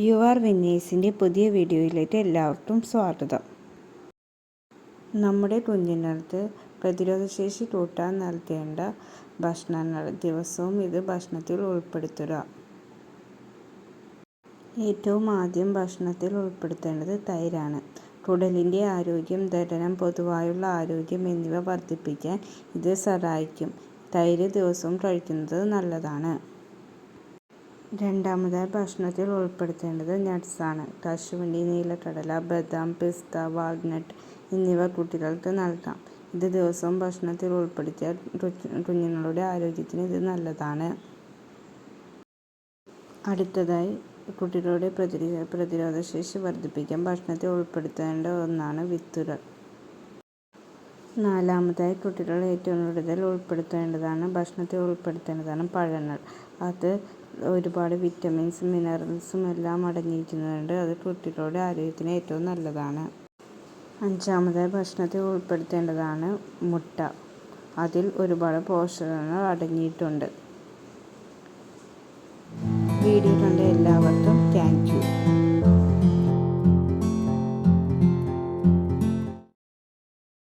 You are വിന്നേഴ്സിന്റെ പുതിയ വീഡിയോയിലേക്ക് എല്ലാവർക്കും സ്വാഗതം. നമ്മുടെ കുഞ്ഞിനടുത്ത് പ്രതിരോധശേഷി കൂട്ടാൻ നൽകേണ്ട ഭക്ഷണങ്ങൾ ദിവസവും ഇത് ഭക്ഷണത്തിൽ ഉൾപ്പെടുത്തുക. ഏറ്റവും ആദ്യം ഭക്ഷണത്തിൽ ഉൾപ്പെടുത്തേണ്ടത് തൈരാണ്. കുടലിന്റെ ആരോഗ്യം ദഹനം പൊതുവായുള്ള ആരോഗ്യം എന്നിവ വർദ്ധിപ്പിക്കാൻ ഇത് സഹായിക്കും. തൈര് ദിവസവും കഴിക്കുന്നത് നല്ലതാണ്. രണ്ടാമതായി ഭക്ഷണത്തിൽ ഉൾപ്പെടുത്തേണ്ടത് നട്ട്സാണ്. കശുവണ്ടി നീലക്കടല ബദാം പിസ്ത വാൾനട്ട് എന്നിവ കുട്ടികൾക്ക് നൽകാം. ഇത് ദിവസവും ഭക്ഷണത്തിൽ ഉൾപ്പെടുത്തിയാൽ കുഞ്ഞുങ്ങളുടെ ആരോഗ്യത്തിന് ഇത് നല്ലതാണ്. അടുത്തതായി കുട്ടികളുടെ പ്രതിരോധ പ്രതിരോധശേഷി വർദ്ധിപ്പിക്കാൻ ഭക്ഷണത്തിൽ ഉൾപ്പെടുത്തേണ്ട ഒന്നാണ് വിത്തുകൾ. നാലാമതായി കുട്ടികൾ ഏറ്റവും കൂടുതൽ ഉൾപ്പെടുത്തേണ്ടതാണ് ഭക്ഷണത്തിൽ ഉൾപ്പെടുത്തേണ്ടതാണ് പഴങ്ങൾ. അത് ഒരുപാട് വിറ്റമിൻസും മിനറൽസും എല്ലാം അടങ്ങിയിരിക്കുന്നുണ്ട്. അത് കുട്ടികളുടെ ആരോഗ്യത്തിന് ഏറ്റവും നല്ലതാണ്. അഞ്ചാമതായി ഭക്ഷണത്തിൽ ഉൾപ്പെടുത്തേണ്ടതാണ് മുട്ട. അതിൽ ഒരുപാട് പോഷകങ്ങൾ അടങ്ങിയിട്ടുണ്ട്. വീഡിയോ കണ്ട എല്ലാവർക്കും താങ്ക് യു